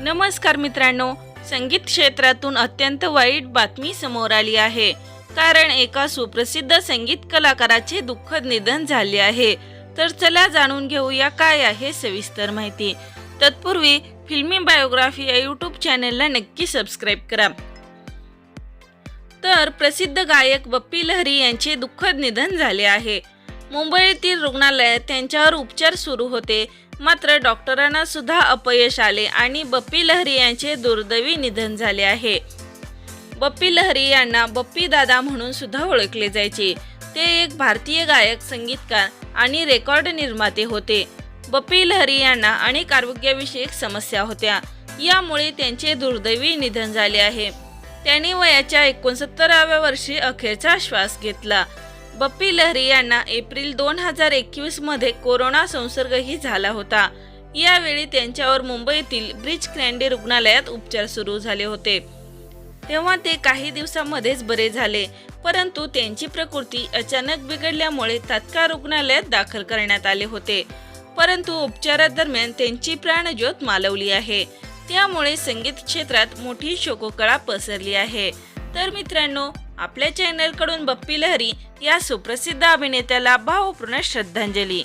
नमस्कार मित्रांनो संगीत क्षेत्रातून अत्यंत वाईट बातमी समोर आली आहे. कारण एका सुप्रसिद्ध संगीत कलाकाराचे दुःखद निधन झाले आहे. तर चला जाणून घेऊया काय आहे सविस्तर माहिती. तत्पूर्वी फिल्मी बायोग्राफी या यूट्यूब चॅनलला नक्की सबस्क्राईब करा. तर प्रसिद्ध गायक बप्पी लहरी यांचे दुःखद निधन झाले आहे. मुंबईतील रुग्णालयात त्यांच्यावर उपचार सुरू होते. मात्र डॉक्टरांना सुद्धा अपयश आले आणि बप्पी लहरी यांचे दुर्दैवी निधन झाले आहे. बप्पी लहरी यांना बप्पी दादा म्हणून सुद्धा ओळखले जायचे. ते एक भारतीय गायक संगीतकार आणि रेकॉर्ड निर्माते होते. बप्पी लहरी यांना अनेक आरोग्यविषयक समस्या होत्या. यामुळे त्यांचे दुर्दैवी निधन झाले आहे. त्यांनी वयाच्या एकोणसत्तराव्या वर्षी अखेरचा श्वास घेतला. बप्पी लहरी यांना एप्रिल दोन हजार एकवीसमध्ये कोरोना संसर्गही झाला होता. यावेळी त्यांच्यावर मुंबईतील ब्रिज क्रँडी रुग्णालयात उपचार सुरू झाले होते. तेव्हा ते काही दिवसामध्येच बरे झाले परंतु त्यांची प्रकृती अचानक बिघडल्यामुळे तात्काळ रुग्णालयात दाखल करण्यात आले होते. परंतु उपचारादरम्यान त्यांची प्राणज्योत मालवली आहे. त्यामुळे संगीत क्षेत्रात मोठी शोककळा पसरली आहे. तर मित्रांनो आपल्या चॅनलकडून बप्पी लहरी या सुप्रसिद्ध अभिनेत्याला भावपूर्ण श्रद्धांजली.